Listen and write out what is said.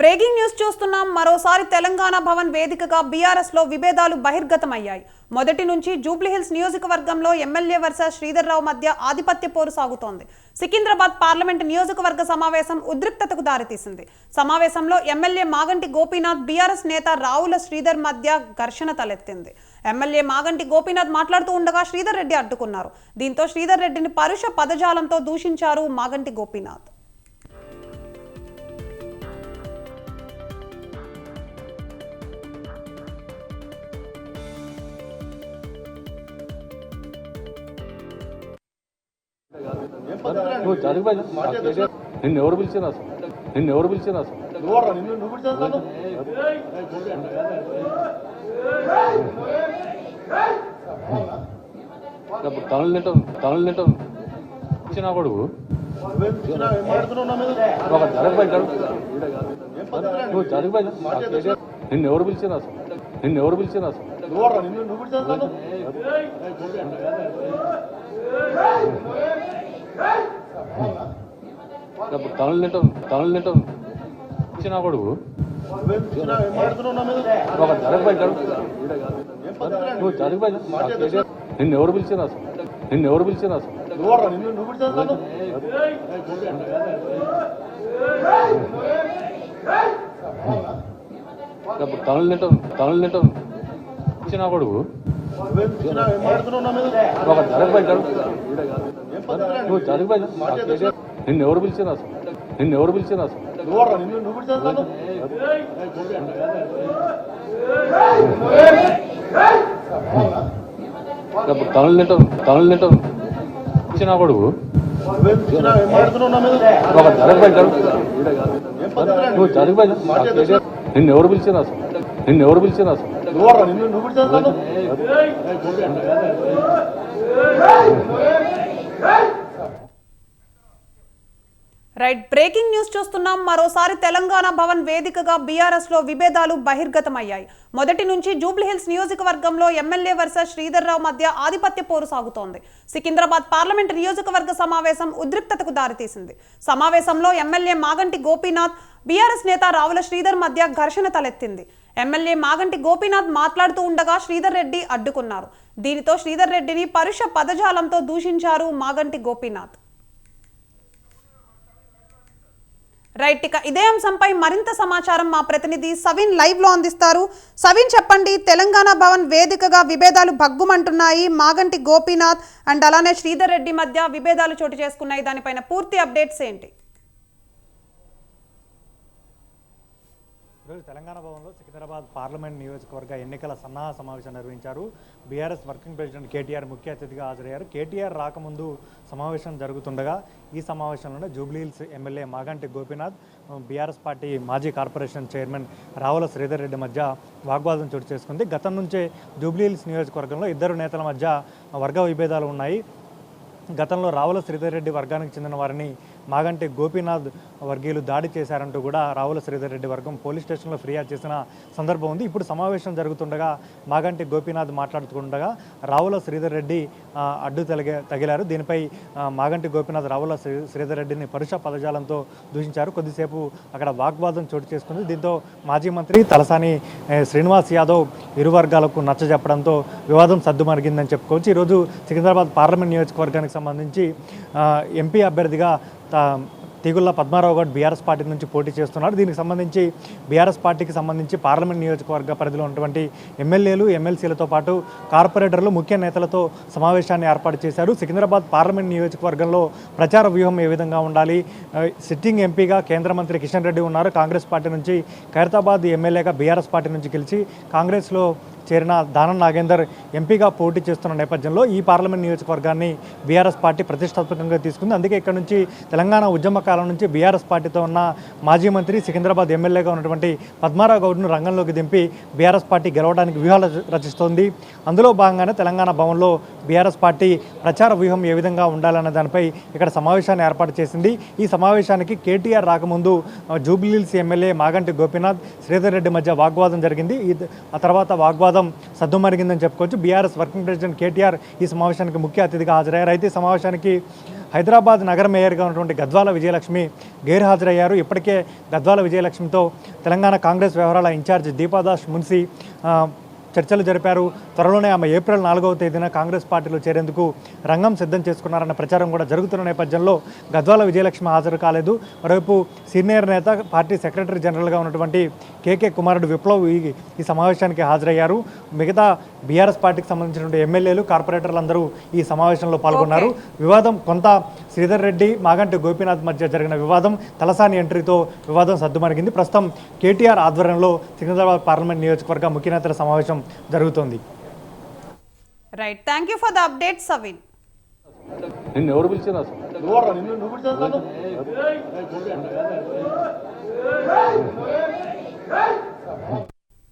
Breaking news చూస్తున్నాం. మరోసారి తెలంగాణ భవన్ వేదికగా బీఆర్ఎస్లో విభేదాలు బహిర్గతమయ్యాయి. మొదటి నుంచి జూబ్లీహిల్స్ నియోజకవర్గంలో ఎమ్మెల్యే వర్సెస్ శ్రీధర్ రావు మధ్య ఆధిపత్య పోరు సాగుతోంది. సికింద్రాబాద్ పార్లమెంట్ నియోజకవర్గ సమావేశం ఉద్రిక్తతకు దారితీసింది. సమావేశంలో ఎమ్మెల్యే మాగంటి గోపీనాథ్ బీఆర్ఎస్ నేత రావుల శ్రీధర్ మధ్య ఘర్షణ తలెత్తింది. ఎమ్మెల్యే మాగంటి గోపీనాథ్ మాట్లాడుతూ ఉండగా శ్రీధర్ రెడ్డి అడ్డుకున్నారు. దీంతో శ్రీధర్ రెడ్డిని పరుష పదజాలంతో దూషించారు మాగంటి గోపీనాథ్. నువ్వు జరిగిపోయి నిన్ను ఎవరు పిలిచినా అసలు? నిన్ను ఎవరు పిలిచినా అసలు? తనలు తింటాం తనలు తింటాం ఇచ్చిన కొడుకు? ఒక పద్ధతి నువ్వు జరిగిపోయి నిన్ను ఎవరు పిలిచినా అసలు? నిన్ను ఎవరు పిలిచినా అసలు? నువ్వు నిన్ను తనలు తింటాం తనలు తింటాం ఇచ్చిన కొడుకు ఒక జరిగిపోయి నువ్వు జరిగిపోయి నిన్ను ఎవరు పిలిచినా అసలు నిన్ను ఎవరు పిలిచినా అసలు నువ్వు తనలు తింటాం తనలు తింటాం ఇచ్చిన కొడుకు. ఒక జరిగిపోయి నువ్వు జరిగిపోయి నిన్ను ఎవరు పిలిచినా అసలు? నిన్ను ఎవరు పిలిచినా అసలు? తనులు నిన్ను నువ్వు పిలిచేస్తాను తింటాం తింటాం ఇచ్చిన కొడుకు ఒక జరిగిపోయి నువ్వు జరిగిపోయి నిన్ను ఎవరు పిలిచినా అసలు? నిన్ను ఎవరు పిలిచినా అసలు? నువ్వు నిన్ను నువ్వు రైట్ బ్రేకింగ్ న్యూస్ చూస్తున్నాం. మరోసారి తెలంగాణ భవన్ వేదికగా బీఆర్ఎస్లో విభేదాలు బహిర్గతమయ్యాయి. మొదటి నుంచి జూబ్లీహిల్స్ నియోజకవర్గంలో ఎమ్మెల్యే వర్సెస్ శ్రీధర్ రావు మధ్య ఆధిపత్య పోరు సాగుతోంది. సికింద్రాబాద్ పార్లమెంట్ నియోజకవర్గ సమావేశం ఉద్రిక్తతకు దారితీసింది. సమావేశంలో ఎమ్మెల్యే మాగంటి గోపీనాథ్ బీఆర్ఎస్ నేత రావుల శ్రీధర్ మధ్య ఘర్షణ తలెత్తింది. ఎమ్మెల్యే మాగంటి గోపీనాథ్ మాట్లాడుతూ ఉండగా శ్రీధర్ రెడ్డి అడ్డుకున్నారు. దీనితో శ్రీధర్ రెడ్డిని పరుష పదజాలంతో దూషించారు మాగంటి గోపీనాథ్. రైట్ ఇక ఇదే అంశంపై మరింత సమాచారం మా ప్రతినిధి సవిన్ లైవ్లో అందిస్తారు. సవిన్ చెప్పండి తెలంగాణ భవన్ వేదికగా విభేదాలు భగ్గుమంటున్నాయి మాగంటి గోపీనాథ్ అండ్ అలానే శ్రీధర్ రెడ్డి మధ్య విభేదాలు చోటు చేసుకున్నాయి. దానిపైన పూర్తి అప్డేట్స్ ఏంటి? ఈరోజు తెలంగాణ భవన్లో సికింద్రాబాద్ పార్లమెంట్ నియోజకవర్గ ఎన్నికల సన్నాహ సమావేశం నిర్వహించారు. బీఆర్ఎస్ వర్కింగ్ ప్రెసిడెంట్ కేటీఆర్ ముఖ్య అతిథిగా హాజరయ్యారు. కేటీఆర్ రాకముందు సమావేశం జరుగుతుండగా ఈ సమావేశంలోనే Jubilee Hills MLA Maganti Gopinath BRS party మాజీ కార్పొరేషన్ చైర్మన్ రావుల శ్రీధర్ రెడ్డి మధ్య వాగ్వాదం చోటు చేసుకుంది. గతం నుంచే జూబ్లీహిల్స్ నియోజకవర్గంలో ఇద్దరు నేతల మధ్య వర్గ విభేదాలు ఉన్నాయి. గతంలో రావుల శ్రీధర్ రెడ్డి వర్గానికి చెందిన వారిని మాగంటి గోపీనాథ్ వర్గీయులు దాడి చేశారంటూ కూడా రావుల శ్రీధర్ రెడ్డి వర్గం పోలీస్ స్టేషన్లో ఫిర్యాదు చేసిన సందర్భం ఉంది. ఇప్పుడు సమావేశం జరుగుతుండగా మాగంటి గోపీనాథ్ మాట్లాడుతుండగా రావుల శ్రీధర్ రెడ్డి అడ్డు తగిలే తగిలారు. దీనిపై మాగంటి గోపీనాథ్ రావుల శ్రీ శ్రీధర్ రెడ్డిని పరుష పదజాలంతో దూషించారు. కొద్దిసేపు అక్కడ వాగ్వాదం చోటు చేసుకుంది. దీంతో మాజీ మంత్రి తలసాని శ్రీనివాస్ యాదవ్ ఇరు వర్గాలకు నచ్చజెప్పడంతో వివాదం సర్దుమరిగిందని చెప్పుకోవచ్చు. ఈరోజు సికింద్రాబాద్ పార్లమెంట్ నియోజకవర్గానికి సంబంధించి ఎంపీ అభ్యర్థిగా తీగుల్ల తీగుళ్ళ పద్మారావు గౌడ్ బీఆర్ఎస్ పార్టీ నుంచి పోటీ చేస్తున్నారు. దీనికి సంబంధించి బీఆర్ఎస్ పార్టీకి సంబంధించి పార్లమెంట్ నియోజకవర్గ పరిధిలో ఉన్నటువంటి ఎమ్మెల్యేలు ఎమ్మెల్సీలతో పాటు కార్పొరేటర్లు ముఖ్య నేతలతో సమావేశాన్ని ఏర్పాటు చేశారు. సికింద్రాబాద్ పార్లమెంట్ నియోజకవర్గంలో ప్రచార వ్యూహం ఏ విధంగా ఉండాలి? సిట్టింగ్ ఎంపీగా కేంద్ర మంత్రి కిషన్ రెడ్డి ఉన్నారు. కాంగ్రెస్ పార్టీ నుంచి ఖైరతాబాద్ ఎమ్మెల్యేగా బీఆర్ఎస్ పార్టీ నుంచి గెలిచి కాంగ్రెస్లో చేరిన దానం నాగేందర్ ఎంపీగా పోటీ చేస్తున్న నేపథ్యంలో ఈ పార్లమెంట్ నియోజకవర్గాన్ని బీఆర్ఎస్ పార్టీ ప్రతిష్టాత్మకంగా తీసుకుంది. అందుకే ఇక్కడ నుంచి తెలంగాణ ఉద్యమ కాలం నుంచి బీఆర్ఎస్ పార్టీతో ఉన్న మాజీ మంత్రి సికింద్రాబాద్ ఎమ్మెల్యేగా ఉన్నటువంటి పద్మారావు గౌడ్ను రంగంలోకి దింపి బీఆర్ఎస్ పార్టీ గెలవడానికి వ్యూహాలు రచిస్తోంది. అందులో భాగంగానే తెలంగాణ భవన్లో బీఆర్ఎస్ పార్టీ ప్రచార వ్యూహం ఏ విధంగా ఉండాలన్న దానిపై ఇక్కడ సమావేశాన్ని ఏర్పాటు చేసింది. ఈ సమావేశానికి కేటీఆర్ రాకముందు Jubilee Hills MLA Maganti Gopinath Sridhar Reddy మధ్య వాగ్వాదం జరిగింది. ఆ తర్వాత వాగ్వాదం వివాదం సద్దుమరిగిందని చెప్పుకోవచ్చు. బీఆర్ఎస్ వర్కింగ్ ప్రెసిడెంట్ కేటీఆర్ ఈ సమావేశానికి ముఖ్య అతిథిగా హాజరయ్యారు. అయితే ఈ సమావేశానికి హైదరాబాద్ నగర మేయర్గా ఉన్నటువంటి గద్వాల విజయలక్ష్మి గైర్ హాజరయ్యారు ఇప్పటికే గద్వాల విజయలక్ష్మితో తెలంగాణ కాంగ్రెస్ వ్యవహారాల ఇన్ఛార్జ్ దీపాదాస్ మున్సి చర్చలు జరిపారు. త్వరలోనే ఆమె ఏప్రిల్ నాలుగవ తేదీన కాంగ్రెస్ పార్టీలో చేరేందుకు రంగం సిద్ధం చేసుకున్నారన్న ప్రచారం కూడా జరుగుతున్న నేపథ్యంలో గద్వాల విజయలక్ష్మి హాజరు కాలేదు. మరోవైపు సీనియర్ నేత పార్టీ సెక్రటరీ జనరల్గా ఉన్నటువంటి కేకే కుమారుడు విప్లవ్ ఈ సమావేశానికి హాజరయ్యారు. మిగతా బీఆర్ఎస్ పార్టీకి సంబంధించినటువంటి ఎమ్మెల్యేలు కార్పొరేటర్లు అందరూ ఈ సమావేశంలో పాల్గొన్నారు. వివాదం కొంత శ్రీధర్ రెడ్డి మాగంటి గోపీనాథ్ మధ్య జరిగిన వివాదం తలసాని ఎంట్రీతో వివాదం సద్దుమణిగింది ప్రస్తుతం కేటీఆర్ ఆధ్వర్యంలో సికింద్రాబాద్ పార్లమెంట్ నియోజకవర్గ ముఖ్య నేతల సమావేశం జరుగుతోంది. Right thank you for the update Savin నిన్ను ఎవరు పిలిచారు అసలు? నువ్వు నిన్ను నువ్వు పిలిచేస్తాను